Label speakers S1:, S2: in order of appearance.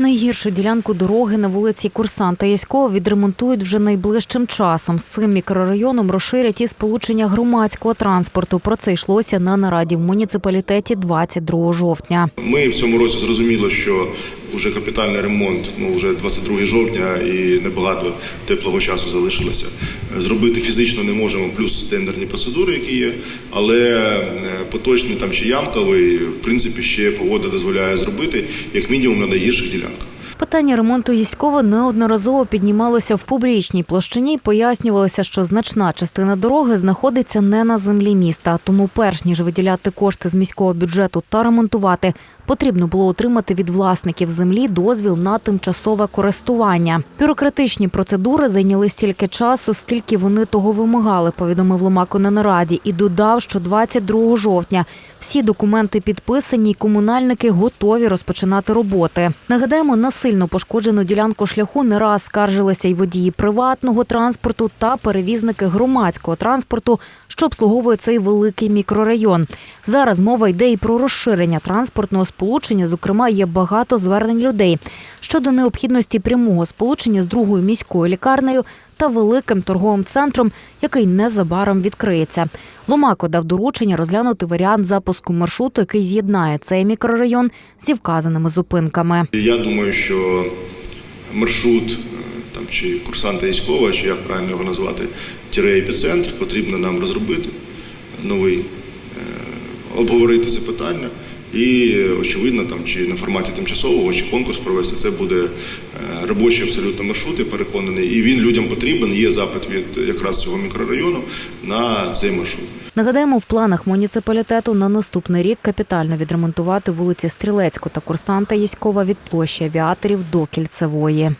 S1: Найгіршу ділянку дороги на вулиці Курсанта Яськова відремонтують вже найближчим часом. З цим мікрорайоном розширять і сполучення громадського транспорту. Про це йшлося на нараді в муніципалітеті 22 жовтня.
S2: Ми в цьому році зрозуміли, що вже капітальний ремонт, ну вже 22 жовтня і небагато теплого часу залишилося. Зробити фізично не можемо, плюс тендерні процедури, які є. Але е, поточний там ще ямковий, в принципі, ще погода дозволяє зробити як мінімум на найгірших ділянках.
S1: Питання ремонту Яськова неодноразово піднімалося в публічній площині. й Пояснювалося, що значна частина дороги знаходиться не на землі міста. Тому, перш ніж виділяти кошти з міського бюджету та ремонтувати, потрібно було отримати від власників землі дозвіл на тимчасове користування. Бюрократичні процедури зайняли стільки часу, скільки вони того вимагали. Повідомив Ломако на нараді і додав, що 22 жовтня всі документи підписані, і комунальники готові розпочинати роботи. Нагадаємо, на сильно пошкоджену ділянку шляху не раз скаржилися й водії приватного транспорту та перевізники громадського транспорту, що обслуговує цей великий мікрорайон. Зараз мова йде і про розширення транспортного сполучення. Зокрема, є багато звернень людей щодо необхідності прямого сполучення з другою міською лікарнею та великим торговим центром, який незабаром відкриється. Ломако дав доручення розглянути варіант запуску маршруту, який з'єднає цей мікрорайон зі вказаними зупинками.
S2: Я думаю, що маршрут е, там чи курсанта Яськова, чи як правильно його назвати, тире епіцентр, потрібно нам розробити новий, е, обговорити це питання. І очевидно, там чи на форматі тимчасового, чи конкурс провести, це буде е, робочий абсолютно маршрут, я переконаний. І він людям потрібен. Є запит від якраз цього мікрорайону на цей маршрут.
S1: Нагадаємо, в планах муніципалітету на наступний рік капітально відремонтувати вулиці Стрілецьку та Курсанта Єськова від площі авіаторів до Кільцевої.